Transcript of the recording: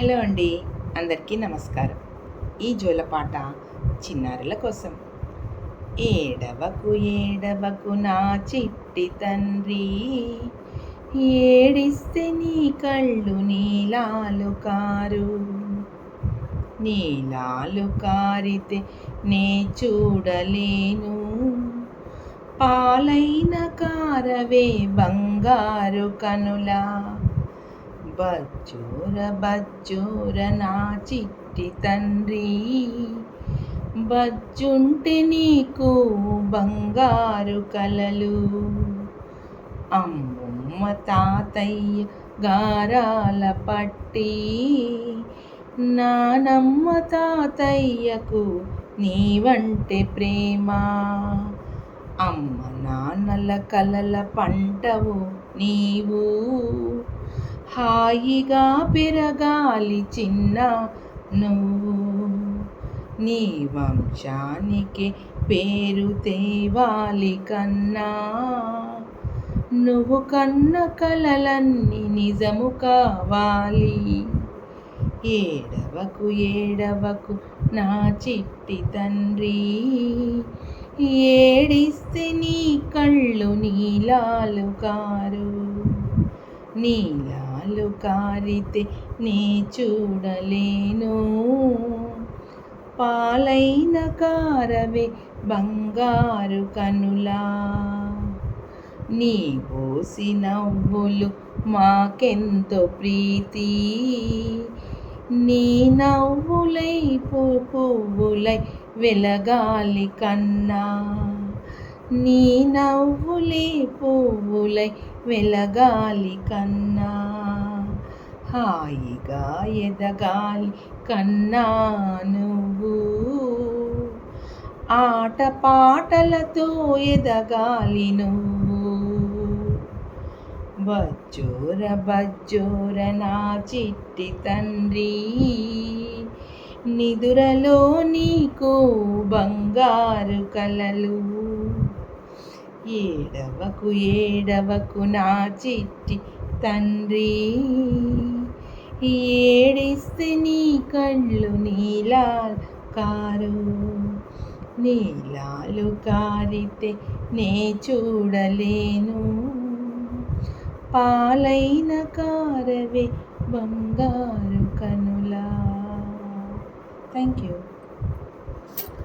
Hello అండి అందరికీ నమస్కారం. ఈ జోలపాట చిన్నారుల కోసం. ఏడవకు ఏడవకు నా చిట్టి తండ్రి. ఏడిస్తే నీ కళ్ళు నీలాలు కారు. నీలాలు కారితే నే చూడలేను. పాలైన కారవే బంగారు కనులా. బజ్జోర బజ్జూర నా చిట్టి తండ్రి బజ్జుంటే నీకు బంగారు కలలు. అమ్మమ్మ తాతయ్య గారాల పట్టి నానమ్మ తాతయ్యకు నీవంటే ప్రేమ. అమ్మ నాన్నల కలల పంటవు నీవు. హాయిగా పెరగాలి చిన్న నువ్వు. నీ వంశానికి పేరు తేవాలి కన్నా. నువ్వు కన్న కలలన్నీ నిజము కావాలి. ఏడవకు ఏడవకు నా చిట్టి తండ్రి. ఏడిస్తే నీ కళ్ళు నీలాలు కారు. నీలా పాలు కారితే నీ చూడలేను. పాలైన కారవే బంగారు కనులా. నీ పోసి నవ్వులు మాకెంతో ప్రీతి. నీ నవ్వులై పువ్వులై వెలగాలి కన్నా. నీ నవ్వులే పువ్వులై వెలగాలి కన్నా. హాయిగా ఎదగాలి కన్నా నువ్వు. ఆట పాటలతో ఎదగాలి నువ్వు. బజ్జోర బజ్జోర నా చిట్టి తండ్రి. నిదురలో నీకు బంగారు కలలు. ఏడవకు ఏడవకు నా చిట్టి తండ్రి. ఏడిస్తే నీ కళ్ళు నీలా కారు. నీలాలు కారితే నే చూడలేను. పాలైన కారవే బంగారు కనులా. Thank you